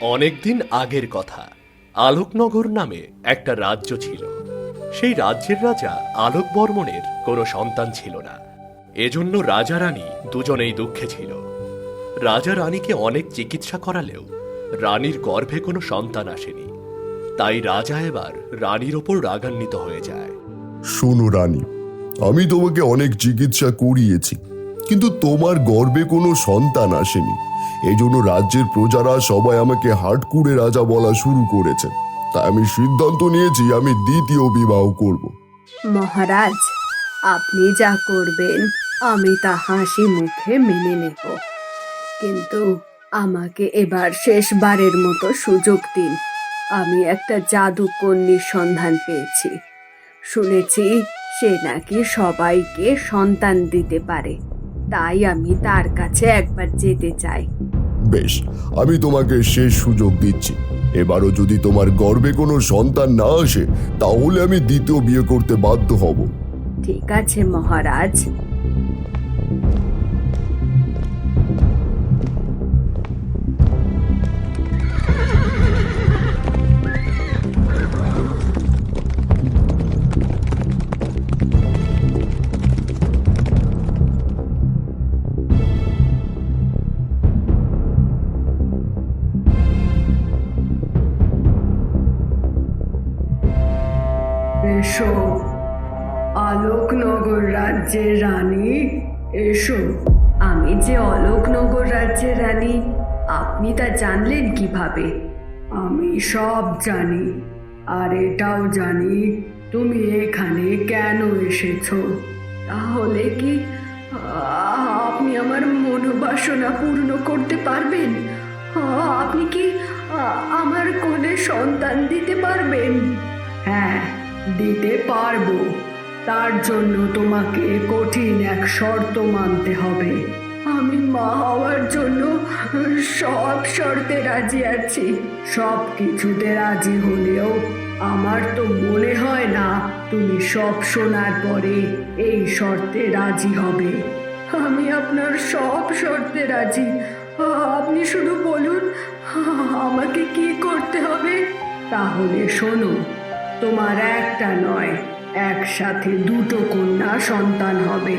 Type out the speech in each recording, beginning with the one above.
অনেকদিন আগের কথা। আলোকনগর নামে একটা রাজ্য ছিল। সেই রাজ্যের রাজা আলোক বর্মণের কোনো সন্তান ছিল না। এজন্য রাজা রানী দুজনেই দুঃখে ছিল। রাজা রানীকে অনেক চিকিৎসা করালেও রানীর গর্ভে কোনো সন্তান আসেনি। তাই রাজা এবার রানীর ওপর রাগান্বিত হয়ে যায়। শোনো রানী, আমি তোমাকে অনেক চিকিৎসা করিয়েছি। কিন্তু তোমার গর্বে কোনো সন্তান আসেনি। এই জন্য রাজ্যের প্রজারা সবাই আমাকে হাটকুড়ে রাজা বলা শুরু করেছে। তাই আমি সিদ্ধান্ত নিয়েছি, আমি দ্বিতীয় বিবাহ করব। মহারাজ, আপনি যা করবেন, আমি তা হাসি মুখে মেনে নেব। কিন্তু আমাকে এবার শেষবারের মতো সুযোগ দিন। আমি একটা জাদু কন্যির সন্ধান পেয়েছি। শুনেছি সে নাকি সবাইকে সন্তান দিতে পারে। তাই আমি তার কাছে একবার যেতে চাই। বেশ আমি তোমাকে শেষ সুযোগ দিচ্ছি। এবারও যদি তোমার গর্বে কোনো সন্তান না আসে তাহলে আমি দ্বিতীয় বিয়ে করতে বাধ্য হব। ঠিক আছে মহারাজ। রাজ্যের রানী, এসো। আমি যে অলোকনগর রাজ্যের রানী, আপনি তা জানলেন কীভাবে? আমি সব জানি, আর এটাও জানি, তুমি এখানে কেন এসেছ? তাহলে কি, আপনি আমার মনোবাসনা পূর্ণ করতে পারবেন? আপনি কি আমার কোলে সন্তান দিতে পারবেন? হ্যাঁ দিতে পারব। তার জন্য তোমাকে কঠিন এক শর্ত মানতে হবে। আমি মা হওয়ার জন্য সব শর্তে রাজি আছি। সব কিছুতে রাজি হলেও আমার তো মনে হয় না তুমি সব শোনার পরে এই শর্তে রাজি হবে। আমি আপনার সব শর্তে রাজি। আপনি শুধু বলুন, আমাকে কি করতে হবে? তাহলে শোনো, তোমার একটা নয় একসাথে দুটো কন্যা সন্তান হবে।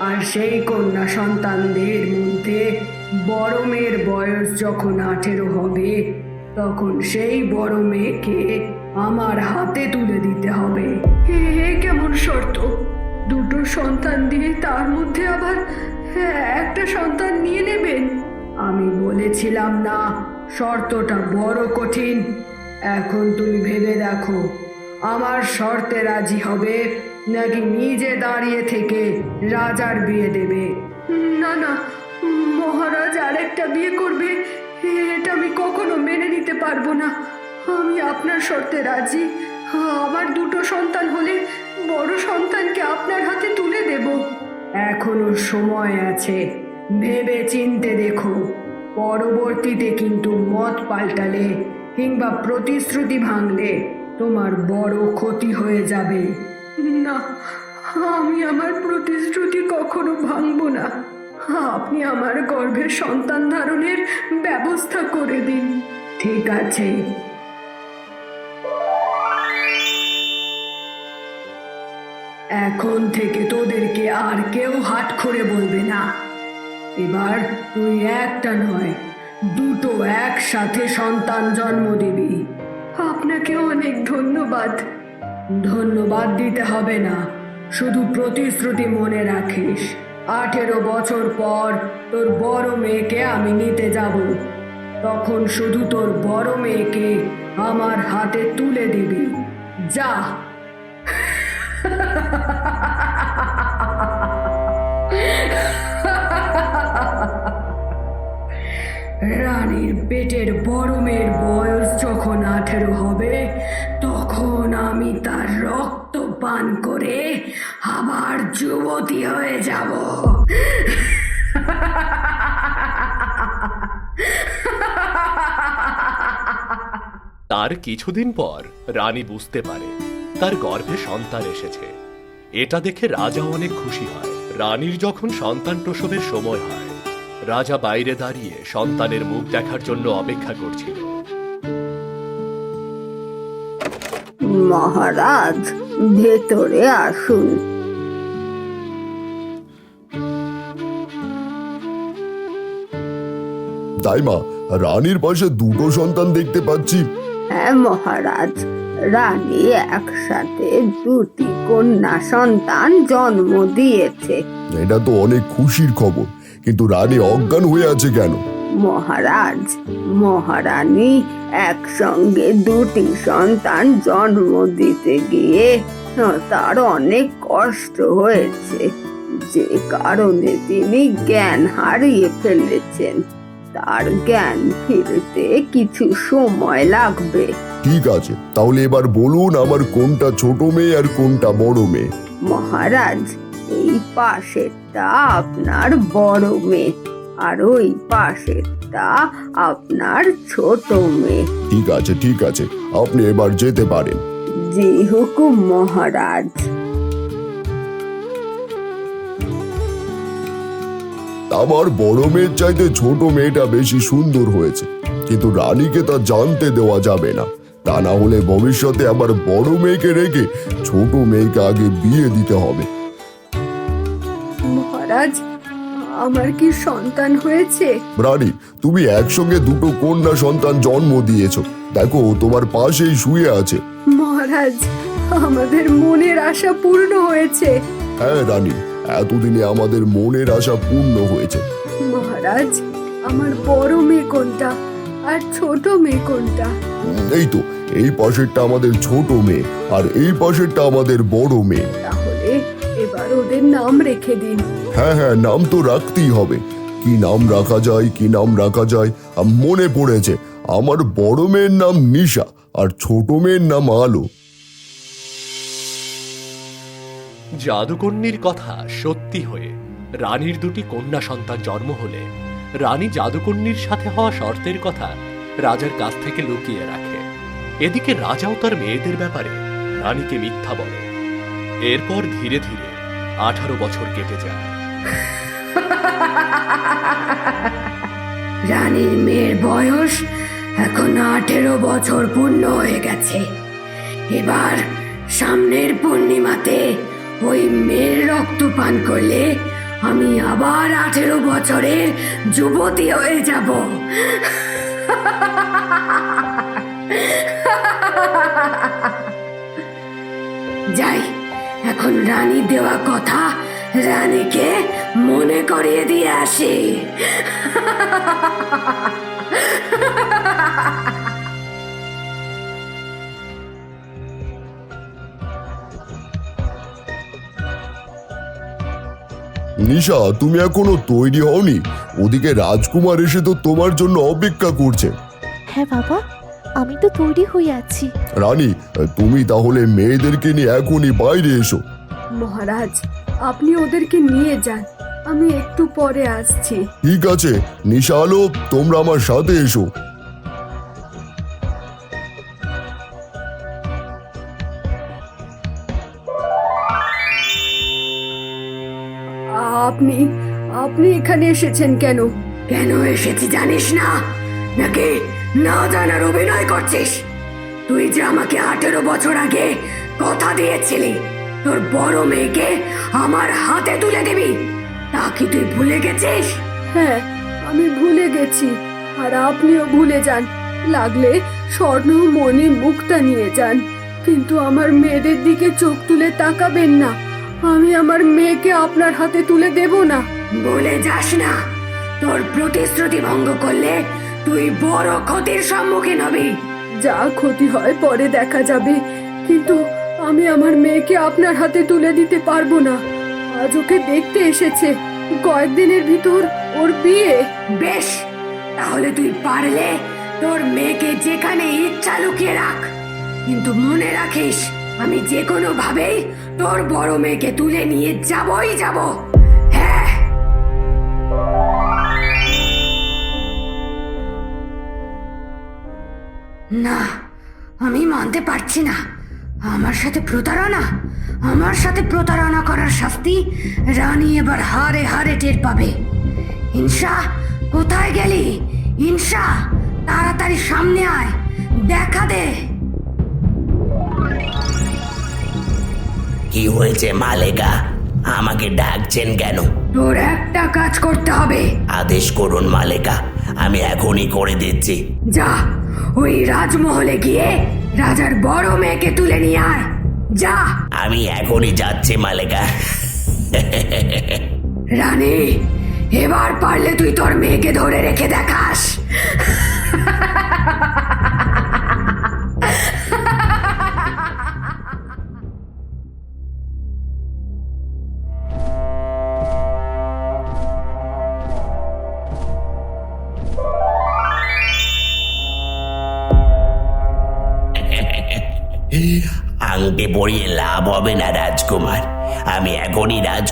আর সেই কন্যা সন্তানদের মধ্যে বড় মেয়ের বয়স যখন আঠেরো হবে, তখন সেই বড় মেয়েকে আমার হাতে তুলে দিতে হবে। হে হে, কেমন শর্ত! দুটো সন্তান দিয়ে তার মধ্যে আবার একটা সন্তান নিয়ে নেবেন? আমি বলেছিলাম না, শর্তটা বড় কঠিন। এখন তুমি ভেবে দেখো আমার শর্তে রাজি হবে নাকি নিজে দাঁড়িয়ে থেকে রাজার বিয়ে দেবে? না না মহারাজ আরেকটা বিয়ে করবে এটা আমি কখনো মেনে নিতে পারব না। আমি আপনার শর্তে রাজি। আমার দুটো সন্তান হলে বড় সন্তানকে আপনার হাতে তুলে দেব। এখনও সময় আছে। ভেবে চিনতে দেখো। পরবর্তীতে কিন্তু মত পাল্টালে কিংবা প্রতিশ্রুতি ভাঙলে তোমার বড় ক্ষতি হয়ে যাবে। না আমি আমার প্রতিশ্রুতি কখনো ভাঙবো না। আপনি আমার গর্ভের সন্তান ধারণের ব্যবস্থা করে দিন। ঠিক আছে। এখন থেকে তোদেরকে আর কেউ হাট করে বলবে না। এবার তুই একটা নয় দুটো একসাথে সন্তান জন্ম দিবি। আপনাকে অনেক ধন্যবাদ। ধন্যবাদ দিতে হবে না। শুধু প্রতিশ্রুতি মনে রাখিস। আঠেরো বছর পর তোর বড় মেয়েকে আমি নিতে যাব। তখন শুধু তোর বড় মেয়েকে আমার হাতে তুলে দিবি। যা। রানীর পেটের বড় মেয়ের বয়স যখন আঠেরো হবে, তখন আমি তার রক্ত পান করে আবার যুবতী হয়ে যাব। তার কিছুদিন পর রানী বুঝতে পারে তার গর্ভে সন্তান এসেছে। এটা দেখে রাজা অনেক খুশি হয়। রানীর যখন সন্তান প্রসবের সময় হয় রাজা বাইরে দাঁড়িয়ে সন্তানের মুখ দেখার জন্য অপেক্ষা করছিল। মহারাজ ভেতরে আসুন। তাই মা রানীর পাশে দুটো সন্তান দেখতে পাচ্ছি। হ্যাঁ মহারাজ রানী একসাথে দুটি কন্যা সন্তান জন্ম দিয়েছে। এটা তো অনেক খুশির খবর। কিন্তু রানী অজ্ঞান হয়ে আছে কেন? মহারাজ মহারানী একসঙ্গে দুটি সন্তান জন্ম দিতে গিয়ে তার অনেক কষ্ট হয়েছে। যে কারণে তিনি জ্ঞান হারিয়ে ফেলেছেন। তার জ্ঞান ফিরতে কিছু সময় লাগবে। ঠিক আছে তাহলে এবার বলুন আমার কোনটা ছোট মেয়ে আর কোনটা বড় মেয়ে। মহারাজ এই পাশেরটা আপনার বড় মেয়ে আর ওই পাশেরটা আপনার ছোট মেয়ে। ঠিক আছে ঠিক আছে আপনি এবার যেতে পারেন। জি হুকুম মহারাজ। আমার বড় মেয়ের চাইতে ছোট মেয়েটা বেশি সুন্দর হয়েছে কিন্তু রানীকে তা জানতে দেওয়া যাবে না। তা না হলে ভবিষ্যতে আবার বড় মেয়েকে রেখে ছোট মেয়েকে আগে বিয়ে দিতে হবে। মহারাজ আমার কি সন্তান হয়েছে? রানী তুমি একসঙ্গে দুটো কন্যা সন্তান জন্ম দিয়েছ। দেখো তোমার পাশেই শুয়ে আছে। মহারাজ আমাদের মনের আশা পূর্ণ হয়েছে। হ্যাঁ রানী এতদিনে আমাদের মনের আশা পূর্ণ হয়েছে। মহারাজ আমার বড় মেয়ে কোনটা আর ছোট মেয়ে কোনটা? এই তো এই পাশেরটা আমাদের ছোট মেয়ে আর এই পাশেরটা আমাদের বড় মেয়ে। তাহলে এবার ওদের নাম রেখে দিন। হ্যাঁ হ্যাঁ নাম তো রাখতেই হবে। কি নাম রাখা যায় কি নাম রাখা যায় আম, মনে পড়েছে। আমার বড় মেয়ের নাম নিশা আর ছোট মেয়ের নাম আলো। জাদুকন্যির কথা সত্যি হয়ে রানীর দুটি কন্যা সন্তান জন্ম হলে রানী জাদুকন্যির সাথে হওয়া শর্তের কথা রাজার কাছ থেকে লুকিয়ে রাখে। এদিকে রাজাও তার মেয়েদের ব্যাপারে রানীকে মিথ্যা বলে। এরপর ধীরে ধীরে আঠারো বছর কেটে যায়। রানীর মেয়ের বয়স এখন আঠেরো বছর পূর্ণ হয়ে গেছে। এবার সামনের পূর্ণিমাতে ওই মেয়ের রক্ত পান করলে আমি আবার আঠেরো বছরের যুবতী হয়ে যাব। যাই এখন রানী দেওয়া কথা রানীকে মনে করিয়ে দিয়ে আসি। নিশা তুমি এখনও তৈরি হওনি। ওদিকে রাজকুমার এসে তো তোমার জন্য অপেক্ষা করছে। হ্যাঁ বাবা। আমি তো তৈরি হয়ে আছি। রানী তুমি তাহলে মেয়েদেরকে নিয়ে এখনই বাইরে এসো। মহারাজ আপনি ওদেরকে নিয়ে যান। আমি একটু পরে আসছি। ঠিক আছে নিশা আলো তোমরা আমার সাথে এসো। আপনি আপনি এখানে এসেছেন কেন? কেন এসেছি জানিস না? নাকি? না জানার অভিনয় করছিস? তুই যে আমাকে আঠেরো বছর আগে কথা দিয়েছিলি তোর বড় মেয়েকে আমার হাতে তুলে দিবি। তা কি তুই ভুলে গেছিস? হ্যাঁ আমি ভুলে গেছি আর আপনিও ভুলে যান। লাগলে স্বর্ণ মণি মুক্তা নিয়ে যান। কিন্তু আমার মেয়েদের দিকে চোখ তুলে তাকাবেন না। আমি আমার মেয়েকে আপনার হাতে তুলে দেব না। বলে যাস না। তোর প্রতিশ্রুতি ভঙ্গ করলে তুই বড় ক্ষতির সম্মুখীন হবি। যা ক্ষতি হয় পরে দেখা যাবে। কিন্তু আমি আমার মেয়েকে আপনার হাতে তুলে দিতে পারব না। আজ ওকে দেখতে এসেছে। কয়েকদিনের ভিতর ওর বিয়ে। বেশ তাহলে তুই পারলে তোর মেয়েকে যেখানে ইচ্ছা লুকিয়ে রাখ। কিন্তু মনে রাখিস আমি যে কোনো ভাবেই তোর বড় মেয়েকে তুলে নিয়ে যাবই যাব। না আমি মানতে পারছি না। আমার সাথে প্রতারণা আমার সাথে প্রতারণা করার শাস্তি রানী এবার হারে হারে টের পাবে। হিংসা কোথায় গেলি? হিংসা তাড়াতাড়ি সামনে আয় দেখা দে। কি হয়েছে মালেকা? আমাকে ডাকছেন কেন? তোর একটা কাজ করতে হবে। আদেশ করুন মালেকা আমি এখনই করে দিচ্ছি। যা ওই রাজমহলে গিয়ে রাজার বড় মেয়েকে তুলে নিয়ে আয়। যা। আমি এখনই যাচ্ছি মালেকা। রানী এবার পারলে তুই তোর মেয়েকে ধরে রেখে দেখাস।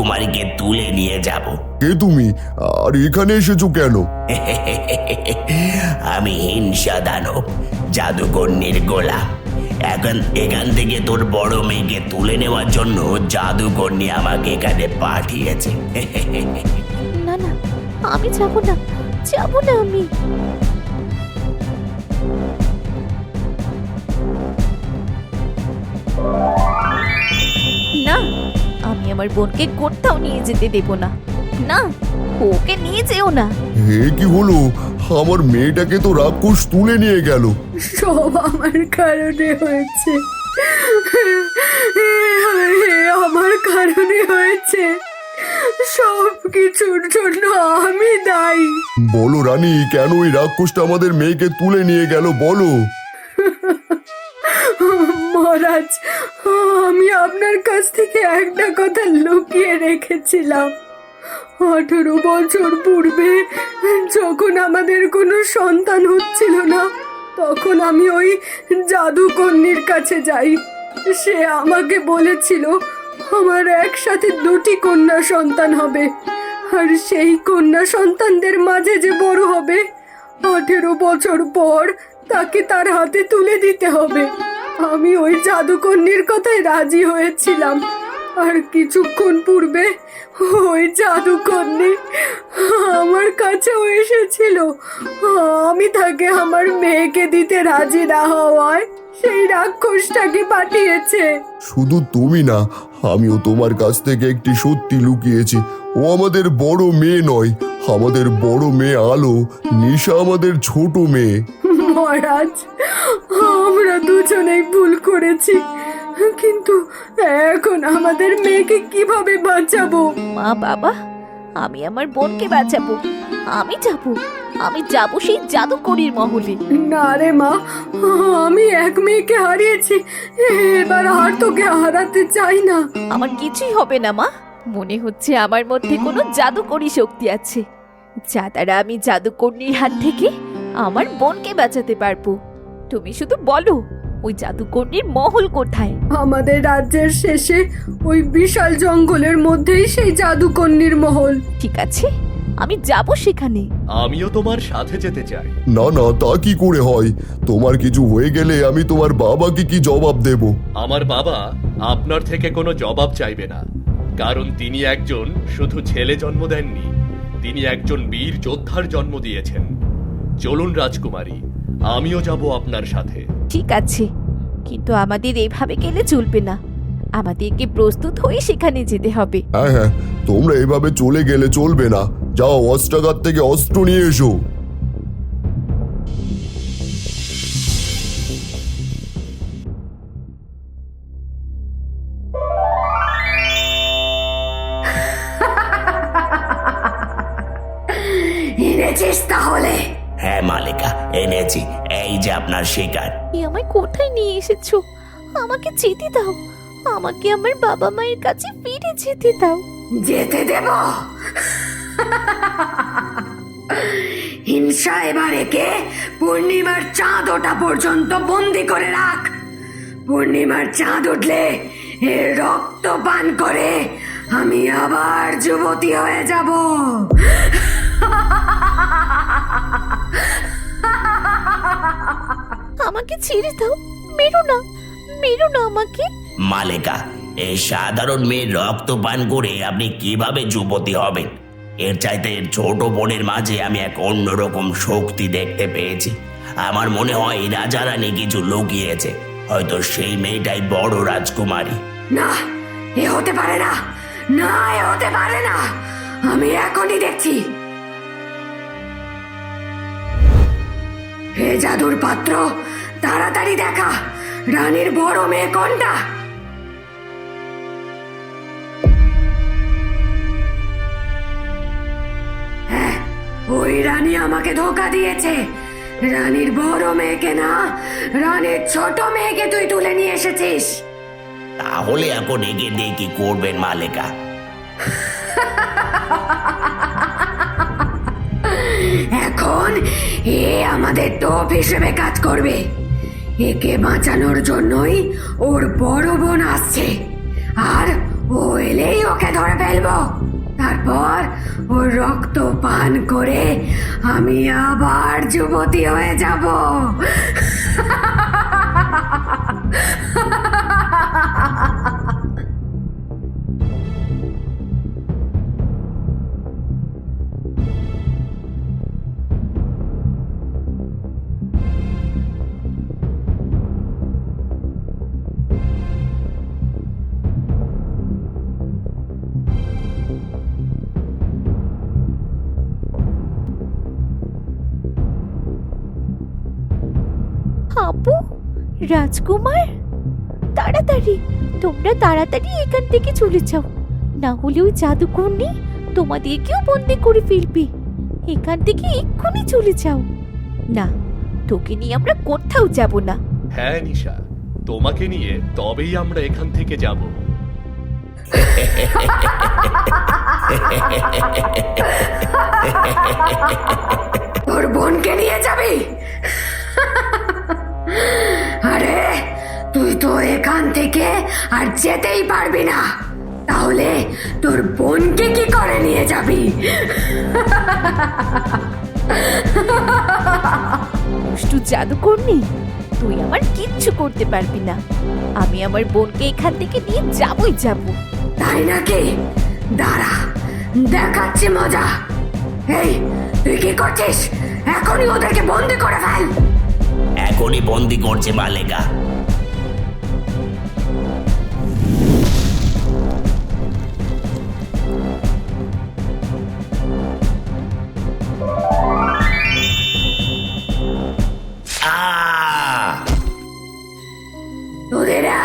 রাজকুমারীকে তুলে নিয়ে যাব। কে তুমি? আর এখানে এসেছ কেন? আমি হিংসা দানব জাদুকন্যের গোলাম এখন এখান থেকে তোর বড় মেয়েকে তুলে নেওয়ার জন্য জাদুকন্যি আমাকে এখানে পাঠিয়েছে। না না আমি যাব না যাব না আমি না আমি। আমার বোনকে কোথাও নিয়ে যেতে দেব না। না ওকে নিয়ে যেও না। হে কি হলো? আমার মেয়েটাকে তো রাক্ষস তুলে নিয়ে গেল। সব আমার কারণে হয়েছে। আমার কারণে হয়েছে। সব কিছুর জন্য আমি দায়ী। বলো রানী কেন ওই রাক্ষসটা আমাদের মেয়েকে তুলে নিয়ে গেল? বলো। মহারাজ, আমি আপনার কাছ থেকে একটা কথা লুকিয়ে রেখেছিলাম। আঠেরো বছর পূর্বে যখন আমাদের কোনো সন্তান হচ্ছিল না, তখন আমি ওই জাদুকন্যির কাছে যাই। সে আমাকে বলেছিল, আমার একসাথে দুটি কন্যা সন্তান হবে। আর সেই কন্যা সন্তানদের মাঝে যে বড় হবে, আঠেরো বছর পর তাকে তার হাতে তুলে দিতে হবে। আমি ওই জাদুকন্যির কথায় রাজি হয়েছিলাম। আর কিছুক্ষণ পূর্বে ওই জাদুকন্যি আমার কাছেও এসেছিল। আমি তাকে আমার মেয়েকে দিতে রাজি না হওয়ায় সেই রাক্ষসটাকে পাঠিয়েছে। শুধু তুমি না, আমিও তোমার কাছ থেকে একটি সত্যি লুকিয়েছি। ও আমাদের বড় মেয়ে নয়, আমাদের বড় মেয়ে আলো, নিশা আমাদের ছোট মেয়ে। মহারাজ আমরা দুজনেই ভুল করেছি। কিন্তু এখন আমাদের মেয়েকে কীভাবে বাঁচাবো? মা বাবা আমি আমার বোনকে বাঁচাবো। আমি যাব আমি যাব সেই জাদুকরির মহলে। না রে মা আমি এক মেয়েকে হারিয়েছি এবার আর তোকে হারাতে চাই না। আমার কিছুই হবে না মা। মনে হচ্ছে আমার মধ্যে কোনো জাদুকরি শক্তি আছে। যা দ্বারা আমি জাদুকর্ণীর হাত থেকে আমার বোনকে বাঁচাতে পারব। তুমি শুধু বলো ওই জাদুকর্ণীর মহল কোথায়? আমাদের রাজ্যের শেষে ওই বিশাল জঙ্গলের মধ্যেই সেই জাদুকন্যির মহল। ঠিক আছে আমি যাব সেখানে। আমিও তোমার সাথে যেতে চাই। না না তা কি করে হয়? তোমার কিছু হয়ে গেলে আমি তোমার বাবাকে কি জবাব দেব? আমার বাবা আপনার থেকে কোনো জবাব চাইবে না কারণ তিনি একজন শুধু ছেলে জন্ম দেননি তিনি একজন বীর যোদ্ধার জন্ম দিয়েছেন। চলুন রাজকুমারী আমিও যাব আপনার সাথে। ঠিক আছে কিন্তু আমাদের এভাবে গেলে চলবে না। আমাদেরকে প্রস্তুত হয়ে সেখানে যেতে হবে। হ্যাঁ হ্যাঁ তোমরা এভাবে চলে গেলে চলবে না। যাও অস্ত্রাগার থেকে অস্ত্র নিয়ে এসো। এনেছিস তাহলে? হ্যাঁ মালিকা এনেছি। এই যে আপনার শিকার। এ আমায় কোথায় নিয়ে এসেছ? আমাকে যেতে দাও। আমাকে আমার বাবা মায়ের কাছে ফিরে যেতে দাও। যেতে দেব। হিংসা এবার একে। পূর্ণিমার চাঁদ ওঠা পর্যন্ত বন্দি করে রাখ। পূর্ণিমার চাঁদ উঠলে এর রক্ত পান করে। আমি আবার যুবতী হয়ে যাব। আমাকে ছেড়ে দাও। মেরো না। মেরো না আমাকে। মালেকা এই সাধারণ মেয়ের রক্ত পান করে আপনি কীভাবে যুবতী হবেন? এর চাইতে এর ছোট বোনের মাঝে আমি এক অন্যরকম শক্তি দেখতে পেয়েছি। আমার মনে হয় রাজা রানী কিছু লুকিয়েছে। হয়তো সেই মেয়েটাই বড় রাজকুমারী। না এ হতে পারে না। না এ হতে পারে না। আমি এখনই দেখছি। হে জাদুর পাত্র তাড়াতাড়ি দেখা। রানীর বড় মেয়ে কোনটা? হ্যাঁ, ওই রানী আমাকে ধোকা দিয়েছে। রানীর বড় মেয়েকে না রানীর ছোট মেয়েকে তুই তুলে নিয়ে এসেছিস। তাহলে এখন দিয়ে কি করবেন মালেকা? এখন এ আমাদের টোপ হিসেবে কাজ করবে। একে বাঁচানোর জন্যই ওর বড় বোন আসছে। আর ও এলেই ওকে ধরে ফেলব। তারপর ওর রক্ত পান করে আমি আবার যুবতী হয়ে যাব। রাজকুমার? তাড়াতাড়ি তোমরা তাড়াতাড়ি এখান থেকে চলে যাও। না হলে ওই জাদুকর্ণী তোমাদেরকেও বন্দি করে ফেলবে। এখান থেকে এক্ষুনি চলে যাও। না তোকে নিয়ে আমরা কোথাও যাব না। হ্যাঁ নিশা তোমাকে নিয়ে তবেই আমরা এখান থেকে যাব। এখান থেকে আর যেতেই পারবি না। তাহলে তোর বোনকে কি করে নিয়ে যাবি? দুষ্টু জাদুকর্ণী তুই আমার কিচ্ছু করতে পারবি না। আমি আমার বোনকে এখান থেকে নিয়ে যাবই যাব। তাই নাকি? দাঁড়া দেখাচ্ছি মজা। এই তুই কি করছিস? এখনই ওদেরকে বন্দি করে ফেল। এখনই বন্দি করছে মালেকা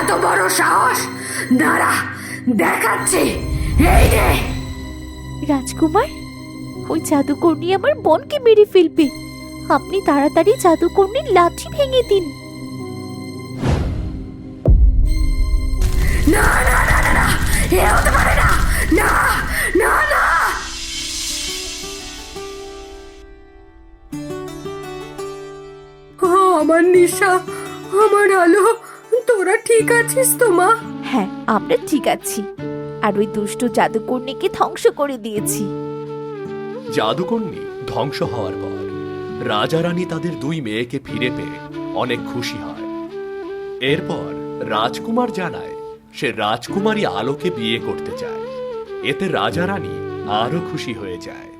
এত বড় সাহস? দাঁড়া দেখাচ্ছি। এই রে রাজকুমার ওই জাদুকর্ণী আমার বোনকে মেরে ফেলবে। আপনি তাড়াতাড়ি জাদুকর্ণীর লাঠি ভেঙে দিন। না না না না না। এ হতে পারে না। না না না। আমার নিশা আমার আলো। তোরা ঠিক আছিস তো মা? হ্যাঁ আমরা ঠিক আছি। আর ওই দুষ্ট জাদুকর্ণীকে ধ্বংস করে দিয়েছি। জাদুকন্যী ধ্বংস হওয়ার পর রাজা রানী তাদের দুই মেয়েকে ফিরে পেয়ে অনেক খুশি হয়। এরপর রাজকুমার জানায় সে রাজকুমারী আলোকে বিয়ে করতে চায়। এতে রাজা রানী আরও খুশি হয়ে যায়।